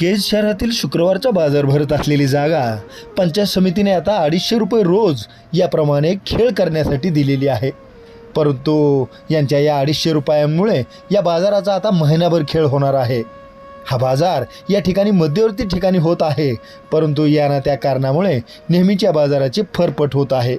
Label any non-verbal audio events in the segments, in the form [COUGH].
केज शहरातील शुक्रवारचा बाजार भरत असलेली जागा पंचायत समितीने आता अडीचशे रुपये रोज याप्रमाणे खेळ करण्यासाठी दिलेली आहे. परंतु यांच्या या अडीचशे रुपयांमुळे या बाजाराचा आता महिनाभर खेळ होणार आहे. हा बाजार या ठिकाणी मध्यवर्ती ठिकाणी होत आहे परंतु या ना त्या कारणामुळे नेहमीच्या बाजाराची फरफट होत आहे.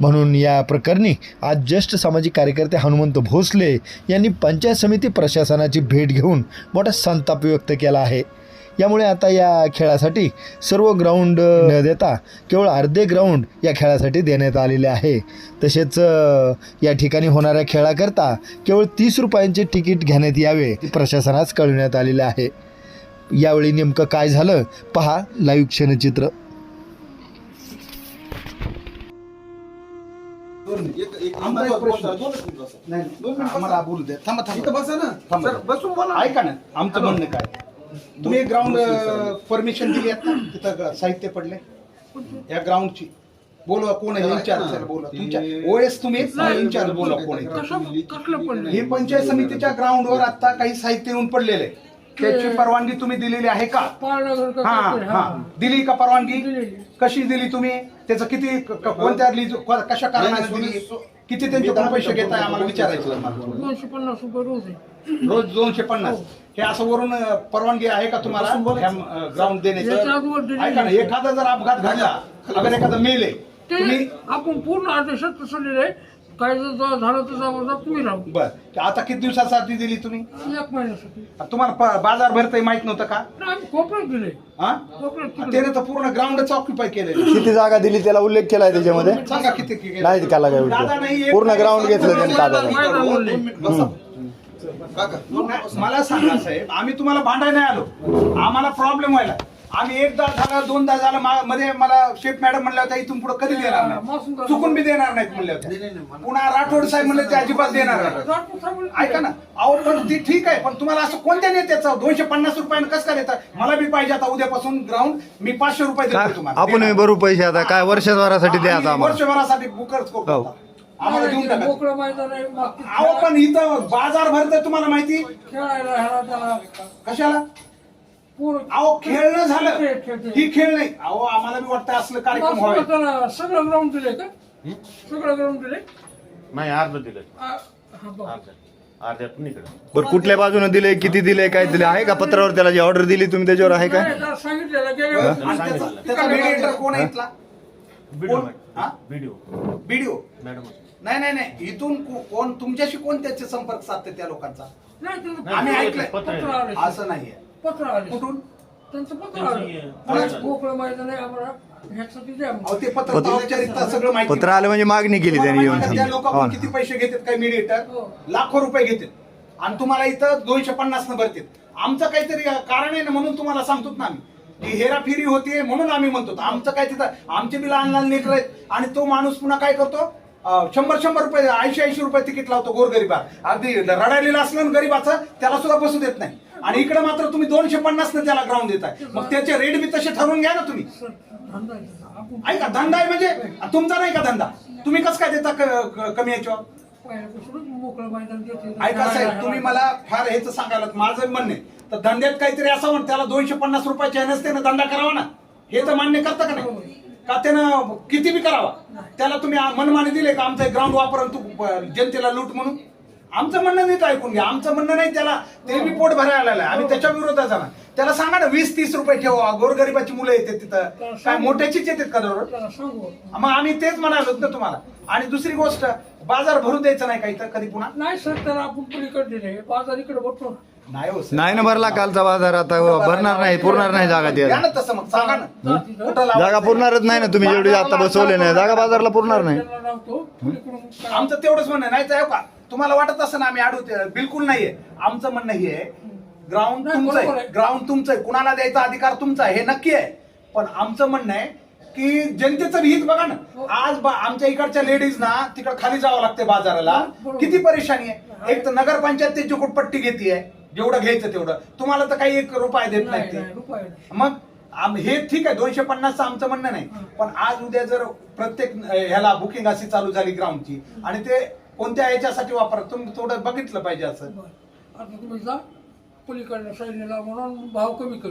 म्हणून या प्रकरणी आज ज्येष्ठ सामाजिक कार्यकर्ते हनुमंत भोसले यांनी पंचायत समिती प्रशासनाची भेट घेऊन मोठा संताप व्यक्त केला आहे. यामुळे आता या खेळासाठी सर्व ग्राउंड न देता केवळ अर्धे ग्राउंड या खेळासाठी देण्यात आलेले आहे. तसेच या ठिकाणी होणाऱ्या खेळाकरता केवळ तीस रुपयांचे तिकीट घेण्यात यावे प्रशासनास कळविण्यात आलेले आहे. यावेळी नेमकं काय झालं पहा लाईव्ह क्षणचित्र. आमचा एक प्रश्न. नाही, नाही. आम्हाला बोलू द्या. थांबा थांबा. बसा ना. थांबा. सर, बसून बोला ऐका ना. आमचं म्हणणं काय? तुम्ही ग्राउंड परमिशन दिली आहे ना? तिथं साहित्य पडले. या ग्राउंडची बोलवा कोण आहे? इन्चार्ज बोलवा. तुमच्या ओएस तुम्ही? इन्चार्ज बोलवा कोण आहे? हे पंचायत समितीच्या ग्राउंडवर आता काही साहित्य येऊन पडलेलं. त्याची परवानगी तुम्ही दिलेली आहे का? हा हा. दिली का परवानगी. कशी दिली तुम्ही? त्याचं किती कोणत्या कशा कारणाने दिली? किती त्यांच्याकडून पैसे घेताय आम्हाला विचारायचं. दोनशे पन्नास रुपये रोज आहे. रोज दोनशे पन्नास. हे असं वरून अं, परवानगी आहे का तुम्हाला? ग्राउंड याच्या अगोदर देण्याचं दिलेली ऐका ना एखादा जर अपघात घडला अगर एखादा मेले ते आपण पूर्ण आदेशात तसं लिहिलंय. काय जर जा- झालं तर जबाबदार तुम्ही राहू बर. आता किती दिवसासाठी दिली तुम्ही? एक महिन्यासाठी. तुम्हाला प- बाजार भरतही माहीत नव्हतं का? नाही, आम्ही कोपऱ्यात दिले हा? कोपऱ्यात तिकडे. त्याने तर पूर्ण ग्राउंडच ऑक्युपाय केलेलं किती जागा दिली त्याला उल्लेख केला आहे त्याच्यामध्ये? सांगा किती केलं? नाही त्याला काय दादा नाही, एक- पूर्ण ग्राउंड घेतलं त्यांनी ताब्यात मला सांगा साहेब आम्ही तुम्हाला भांडाय नाही आलो. आम्हाला प्रॉब्लेम व्हायला. आम्ही एकदा झाला दोनदा झाला मा- मध्ये मला शेफ मॅडम म्हणल्या होत्या इथून पुढे कधी देणार नाही चुकून बी देणार नाहीत म्हणल्या होत्या. पुन्हा राठोड साहेब म्हणले ते अजिबात देणार नाही. ऐका ना अहो पण ती ठीक आहे पण तुम्हाला असं कोणत्या नेत्याचं दोनशे पन्नास रुपयानं कसं काय देतात मला बी पाहिजे आता उद्यापासून ग्राउंड मी पाचशे रुपये देतो तुम्हाला. आपण भरू पैसे आता. काय वर्षभरासाठी द्या आता आम्ही आम्हाला. वर्षभरासाठी बुकर्स हो. आम्हाला देऊन टाका मोकळं मैदान आहे बाकी अहो पण इथं बाजार भरतोय तुम्हाला माहिती? खेळायला ह्याला त्याला. कशाला? अहो खेळणं झालं. खेळ. ही खेळ नाही. अहो आम्हाला बी वाटतं असलं कार्यक्रम असं व्हावे. त्याला सगळं ग्राउंड दिले का? सगळं ग्राउंड दिले नाही अर्ध दिलं हा. अर्ध. अर्ध्यातून इकडं. बरं कुठल्या बाजूने दिले किती दिले काय दिले आहे का पत्रावर त्याला जी ऑर्डर दिली तुम्ही त्याच्यावर आहे का? सांगितलेलं गेल्या आणि वर्षी. त्याचा- त्याचा mediator कोण आहे इथला? व्हिडिओ कोण? हा? व्हिडिओ. मॅडम. नाही नाही नाही. इथून को- कोण तुमच्याशी कोण त्याचे संपर्क साधते त्या लोकांचा? नाही, त्यांचं नाही, आम्ही ऐकलंय. पत्र. असं नाहीये. पत्र आले. कुठून त्यांचं पत्र आलं. आज मोकळं मैदान आहे आम्हाला ह्यासाठी द्या म्हणून. अहो ते पत्र औपचारिकता सगळं माहिती पत्र आलं म्हणजे मागणी केली त्यांनी येऊन त्या समजा. लोकांकडून हो किती ना. पैसे घेतात काय मीडिएटर हो. लाखो रुपये घेतात आणि तुम्हाला इथं दोनशे पन्नास न भरतात आमचं काहीतरी कारण आहे ना म्हणून तुम्हाला सांगतो ना आम्ही की हेराफेरी होतीये म्हणून आम्ही म्हणतो आमचं काय तिथं आमचे बी लहान लहान लेकर आहेत आणि तो माणूस पुन्हा काय करतो शंभर शंभर रुपये ऐंशी ऐंशी रुपये तिकीट लावतो गोरगरीबा. अगदी रडायलेला असलं ना गरीबाचं त्याला सुद्धा बसू देत नाही. आणि इकडे मात्र तुम्ही दोनशे पन्नास न त्याला ग्राउंड देताय. मग त्याचे रेट बी तसे ठरवून घ्या ना तुम्ही. ऐका धंदा आहे म्हणजे? तुमचा नाही का धंदा? तुम्ही कसं काय देता कमी याच्यावर? ऐका साहेब तुम्ही मला फार हेच सांगायला माझं म्हणणे तर धंद्यात काहीतरी असावं त्याला दोनशे पन्नास रुपयाचे नसते ना धंदा करावा ना. हे तर मान्य करता का नाही? का त्यानं किती बी करावा? त्याला तुम्ही मनमानी दिले का आमचं ग्राउंड वापर तू जनतेला लूट म्हणून? आमचं म्हणणं नीट ऐकून घ्या. आमचं म्हणणं नाही त्याला ते बी पोट भरायला आलेलं आहे आम्ही त्याच्या विरोधात जाणार. त्याला सांगा ना वीस तीस रुपये ठेवा. गोरगरिबाची मुलं येतात तिथं. काय मोठ्याचीच येतात का दररोज? मग आम्ही तेच म्हणालो ना तुम्हाला. आणि दुसरी गोष्ट बाजार भरून द्यायचा नाही काही तर कधी पुन्हा? नाही सर त्याला आपण पलीकडे दिले बाजार इकडे बघतो नाही हो सर. नाही ना भरला कालचा बाजार आता. भरणार नाही पुरणार नाही जागा द्या त्याला ना तसं मग. सांगा ना. कुठं? जागा पुरणारच नाही ना तुम्ही. जेवढी आता बसवले नाही जागा बाजारला पुरणार नाही. लावतो. पलीकडून आमचं तेवढंच म्हणणं नाही तर का? तुम्हाला वाटत असं ना आम्ही अडू बिलकुल नाहीये. आमचं म्हणणं हे आहे. ग्राउंड तुमचं आहे. ग्राउंड तुमचं आहे. कुणाला द्यायचा अधिकार तुमचा आहे हे नक्की आहे. पण आमचं म्हणणं आहे की जनतेचं हित बघा ना. हो. आज बा- आमच्या इकडच्या लेडीज ना तिकडे खाली जावं लागते बाजाराला. बरोबर. किती परेशानी आहे. एक तर नगरपंचायत त्याची कुठपट्टी घेते जेवढं घ्यायचं तेवढं. तुम्हाला तर काही एक रुपये देत नाही नाही नाही, ते रुपये नाही. मग आम- हे ठीक आहे. दोनशे पन्नासचं आमचं म्हणणं नाही. पण आज उद्या जर प्रत्येक अ, ह्याला बुकिंग अशी चालू झाली ग्राउंडची आणि ते कोणत्या याच्यासाठी वापर तुम्ही थोडं बघितलं पाहिजे असं बरं. आता तुम्ही जा पलीकडल्या साईडला म्हणून भाव कमी कर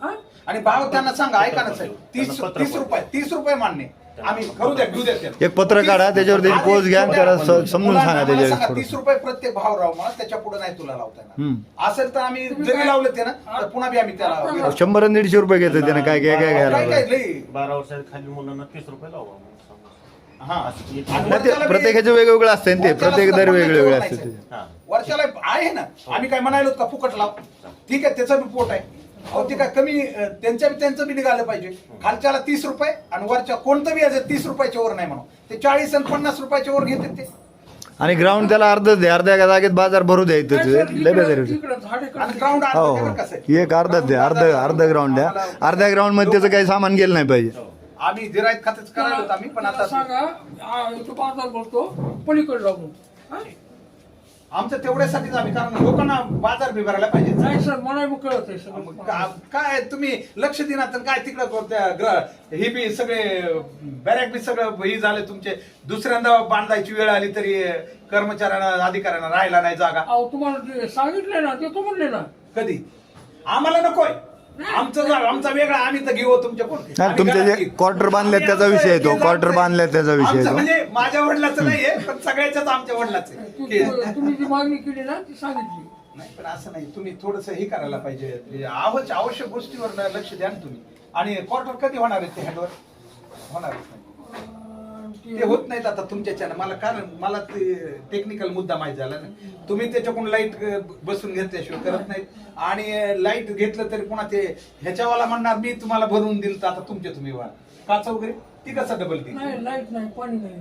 हा? आणि भाव त्यांना सांगा ऐका ना साहेब तीस त्यांना पत्र तीस. रुपये तीस रुपये मान्य आम्ही करू द्या घेऊ द्या. एक पत्र काढा, त्याच्यावर त्याची आधी पोच घ्या, छोट्या त्याला स- समजून मुलांना सांगा त्याच्यावर. तीस रुपये प्रत्येक भाव राहू मला त्याच्या पुढे नाही तुला लावता येणार हम्म. असेल तर आम्ही जरी लावलं ते ना तर पुन्हा बी आम्ही त्याला विरोध- शंभर आणि दीडशे रुपये घेतात त्यानं काय काय काय घ्यायला काय काय लई बारा वर्षाच्या खाली मुलांना तीस रुपये लावा हा. नाही ते प्रत्येकाचे वेगवेगळे असते ते. प्रत्येक दर पन्नास वेगळे वेगळे रुपये असते हा. वर्षाला आहे ना. आम्ही काय म्हणालो का फुकट लाव ठीक आहे त्याचं बी पोट आहे. अहो ते काय कमी अं, त्यांच्या बी त्यांचं बी निघालं पाहिजे. खालच्याला तीस रुपये आणि वरच्या कोणतं बी याचं तीस रुपयाच्या वर नाही म्हणून. ते चाळीस आणि पन्नास रुपयाच्या वर घेतात ते. आणि ग्राउंड त्याला अर्ध दे अर्ध्या जागेत बाजार भरू द्यायचं लय बेजार इकडं- होते. इकडं झाडेकडं- आणि ग्राउंड हो हो. एक अर्ध द्या अर्ध अर्ध ग्राउंड द्या. अर्ध्या ग्राउंडमध्ये त्याचं काही सामान गेलं नाही पाहिजे. आम्ही जिरायत खातेच करायला होतं आम्ही पण आता सांगा आ, इथं बाजार भरतो पलीकडे लागून. हा? आमचं तेवढ्यासाठीच आम्ही कारण लोकांना बाजार बी भरायला पाहिजे. नाही सर मला बी कळत आहे मग का- काय तुम्ही लक्ष देणार तर काय तिकडं कोणत्या ग्रह ही बी सगळे बॅरॅक बी सगळं ही झाले तुमचे. दुसऱ्यांदा बांधायची वेळ आली तरी कर्मचाऱ्यांना अधिकाऱ्यांना राहायला नाही जागा. अहो तुम्हाला सांगितले ना ते तो म्हणले ना. कधी? आम्हाला नकोय. आमचं आमचा वेगळा आम्ही तर घेऊ तुमच्या तुमचे जे quarter बांधलेत त्याचा विषय आहे तो. quarter बांधलेत त्याचा विषय आहे आमचं तो. म्हणजे माझ्या वडिलाचं नाहीये पण सगळ्याच्याच आमच्या वडिलाचं तुम्ही जी मागणी केली ना ती सांगितली. नाही पण असं नाही. तुम्ही थोडस हे करायला पाहिजे. आवश्यक आवश्यक गोष्टीवर लक्ष द्या ना तुम्ही. आणि क्वार्टर कधी होणार आहे ते हँडवर अं, ते होत नाहीत आता तुमच्याच्यानं. मला कारण मला ते टेक्निकल मुद्दा माहिती झाला ना. तुम्ही त्याच्याकडून लाइट बसून घेतल्याशिवाय करत नाहीत. आणि लाइट घेतलं तरी पुन्हा ते ह्याच्यावाला म्हणणार मी तुम्हाला भरून दिलं तर आता तुमचे तुम्ही व्हा काचा वगैरे ती कसं डबल ती नाही लाइट नाही पाणी नाही.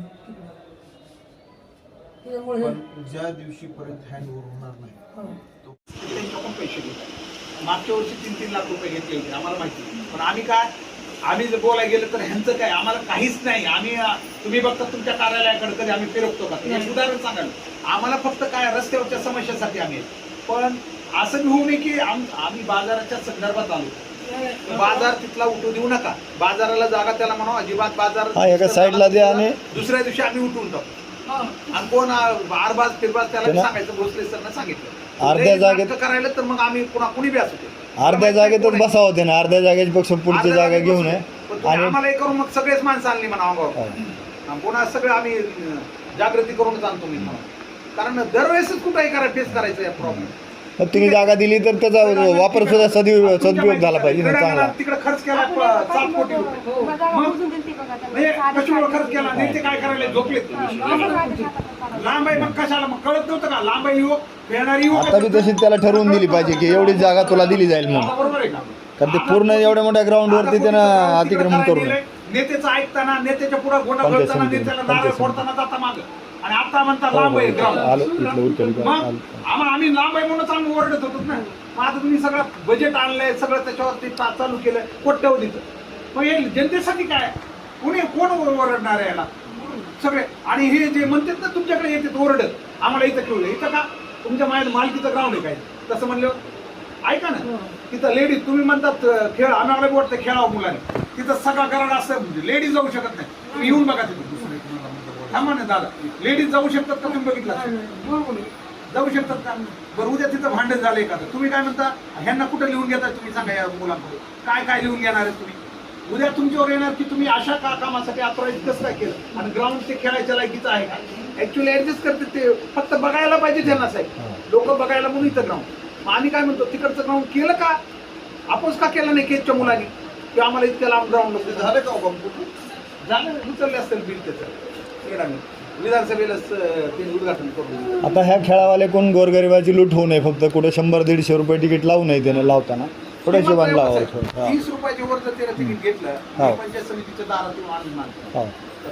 त्याच्यामुळे हे- पण ज्या दिवशी पर्यंत हँड ओव्हर होणार नाही हा. त्यांच्याकडून पैसे घेतात. मागच्या वर्षी तीन तीन लाख रुपये घेतले होते आम्हाला माहिती पण आम्ही काय आम्ही जर बोलायला गेलं तर ह्यांचं काय? आम्हाला काहीच नाही. आम्ही तुम्ही बघता तुमच्या कार्यालयाकडे कधी आम्ही फिरकतो का? एक उदाहरण सांगाल आम्हाला फक्त काय रस्त्यावरच्या समस्यासाठी आम्ही. पण असं बी होऊ नये की आम- आम्ही बाजाराच्या संदर्भात आलो. बाजार तिथला उठू देऊ नका. बाजाराला जागा त्याला म्हणा अजिबात बाजार हा, एका साईडला द्या आणि- दुसऱ्या दिवशी आम्ही उठून टाकू. आणि कोण आरबाज फिरबाज त्याला सांगायचं भोसले सरनं सांगितलं. अर्ध्या जागेत- करायला तर मग आम्ही पुन्हा कुणी बी असू दे. अर्ध्या जागेतच बसा होते ना अर्ध्या जागेची पेक्षा पुढची जागा घेऊन आणि आम्हाला हे करून मग सगळेच माणसं आणली म्हणा अंगावर. हा. पुन्हा सगळं आम्ही जागृती करूनच आणतो मी म्हणा. कारण दरवेळेसच कुठेही करा फेस करायचं या प्रॉब्लेम मग तुम्ही जागा दिली तर त्याचा वापर सुद्धा सदुपयोग सदुपयोग झाला पाहिजे ना चांगला. तिकडे खर्च केला प- सात कोटी. रुपये म्हणजे कशामुळे खर्च केला? नेते काय करायला झोपलेत? लांब आहे मग कशाला? मग कळत नव्हतं का? लांब आहे युवक फिरणारी युवक आता बी तशीच त्याला ठरवून दिली पाहिजे की एवढी जागा तुला दिली जाईल म्हणून. आता बरोबर आहे का? कारण ते पूर्ण एवढ्या मोठ्या ग्राउंड वरती त्यानं अतिक्रमण तिकडं करू काय नये केलंय? नेत्याचं ऐकताना नेत्याच्या पुढे गोटा पंचायत घालताना समिती, नेत्याला पंचायत समिती. फोडताना जाता माग. आणि आता म्हणता लांब आहे हो, ग्राउंड. आम्हा आम्ही लांब आहे म्हणूनच आम्ही ओरडत होतो ना. मग आता तुम्ही सगळं बजेट आणलंय सगळं त्याच्यावरती चालू केलं कोट्यवधीचं मग हे जनतेसाठी काय? कोणी कोण ओरडणार आहे याला? सगळे. आणि हे जे म्हणतात ना तुमच्याकडे येतात ओरडत. आम्हाला इथं ठेवलं. इथं का? तुमच्या माझ्या मालकीचं ग्राउंड आहे काय? तसं म्हणलं. ऐका ना. तिथं लेडीज तुम्ही म्हणतात खेळ आम्हाला वाटतं खेळावं मुलांनी. तिथं सगळा कराड असं लेडीज जाऊ शकत नाही. तुम्ही येऊन बघा तिथं दुसरं एक मुलगा म्हणतो, थांबा ना दादा. लेडीज जाऊ शकतात का? तुम्ही बघितलं असेल? जाऊ शकतात का? बरं उद्या तिथं भांडण झालंय का तुम्ही काय म्हणता? ह्यांना कुठं लिहून घेताय तुम्ही सांगा या मुलांकडे काय काय लिहून घेणार आहे तुम्ही? उद्या तुमच्यावर येणार की तुम्ही अशा का कामासाठी अप्राईज कसं काय केलं? आणि ग्राउंड ते खेळायच्या लायकीचं आहे का? ऍक्च्युअली ऍडजस्ट करते ते. फक्त बघायला पाहिजे त्यांना साहेब. लोक बघायला म्हणून इथं ग्राउंड मग आम्ही काय म्हणतो? तिकडचं ग्राउंड केलं का? अपोज का केलं नाही केजच्या मुलांनी? की आम्हाला इतक्या लांब ग्राउंड झालं का कॉम्प्युटर झालं उचलले असतील बिल त्याचं. विधानसभेला उद्घाटन आता ह्या खेळावाले कोण गोरगरिबाची लूट होऊ नये फक्त कुठे शंभर दीडशे रुपये तिकीट लावू नये त्याने लावताना थोड्या थोडं. हा. तीस रुपयाच्या वर जर त्याला तिकीट घेतलं हा. मी पंचायत समितीच्या दारात येऊन आणून मागतो. हा.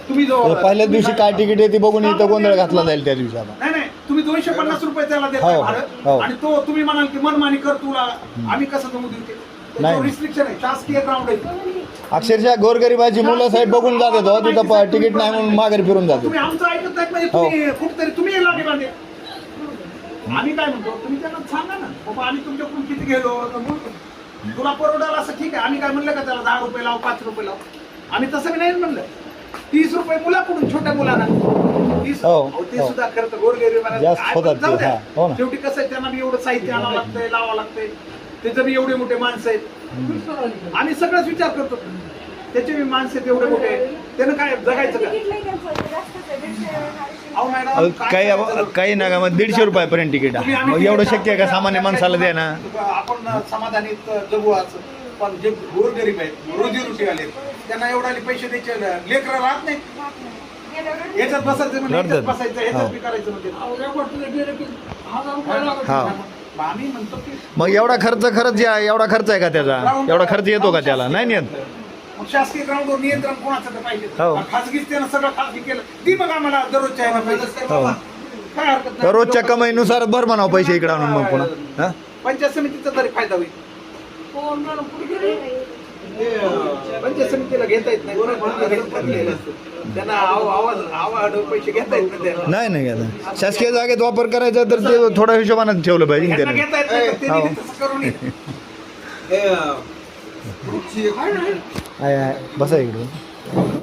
तुम्ही जो तर पहिल्याच दिवशी काय तिकीट आहे ती बघून इथं गोंधळ घातला जाईल त्या दिवशी आता तुम्ही दोनशे पन्नास रुपये त्याला देताय हो, हो. भाडं आणि तो तुम्ही म्हणाल की मनमानी कर तुला आम्ही कसं जमू देऊ ते. रिस्ट्रिक्शन आहे शासकीय ग्राउंड आहे अक्षरशः गोरगरिबाची मुलं साहेब बघून जात होतो तिथं प- तिकीट नाही म्हणून माघारी फिरून जाते तुम्ही आमचं ऐकत नाही म्हणजे हो. तुम्ही कुठतरी तुम्ही लागे बांधे आम्ही काय म्हणतो तुम्ही त्यांना सांगा ना बाबा आम्ही तुमच्याकडून किती गेलो तुला परवडाल असं ठीक आहे आम्ही काय म्हणलं का त्याला दहा रुपये लाव पाच रुपये लाव. आम्ही तसं बी नाही म्हणलं. तीस रुपये मुलाकडून छोट्या मुलांना तीस हो, अहो, ते हो. सुद्धा खरं तर जास्त होतात ते, द्या. हा, हो ना. शेवटी कसं आहे त्यांना बी एवढं साहित्य आणावं लागतंय लावावं लागतंय. त्याचं बी एवढे मोठे माणसं आहेत. आम्ही सगळंच विचार करतो. त्याचे बी माणसं आहेत एवढे मोठे. त्यानं काय जगायचं का? काही? काही नागामध्ये दीडशे रुपयापर्यंत तिकीट. मग एवढं शक्य आहे का. सामान्य माणसाला द्या ना आपण समाधानीत जगू आज पण जे गोरगरीब आहेत रोजी रोटी आले त्यांना एवढाले पैसे द्यायचे लेकरं राहत नाही याच्यात बसायचं म्हणजे बसायचं हो. याच्यात बी करायचं म्हणजे. मग आम्ही म्हणतो की मग एवढा खर्च खरंच या- एवढा खर्च आहे का त्याचा? एवढा खर्च येतो का त्याला? नाही येत मग शासकीय ग्राउंडवर नियंत्रण कोणाचं तर पाहिजे. हो. खासगीच त्यानं सगळं खासगी केलं. ती बघा मला दररोजच्या यायला पाहिजे. हो. काय हरकत नाही. रोजच्या कमाईनुसार भर म्हणावं पैसे इकडे आणून मग पुन्हा. हा? पंचायत समितीचा तरी फायदा होईल. हो, मॅडम, कुठे गेली? पंचायत समितीला घेता येत नाही जनप्रतिनिधी असतो. त्यांना आव- आवाज आवाज पैसे घेता येत नाही. नाही नाही आता शासकीय जागेत वापर करायचा तर ते थोड्या हिशोबाने ठेवलं पाहिजे त्यांना त्याने घेता येत नाही तर हो. [LAUGHS] बसा इकडे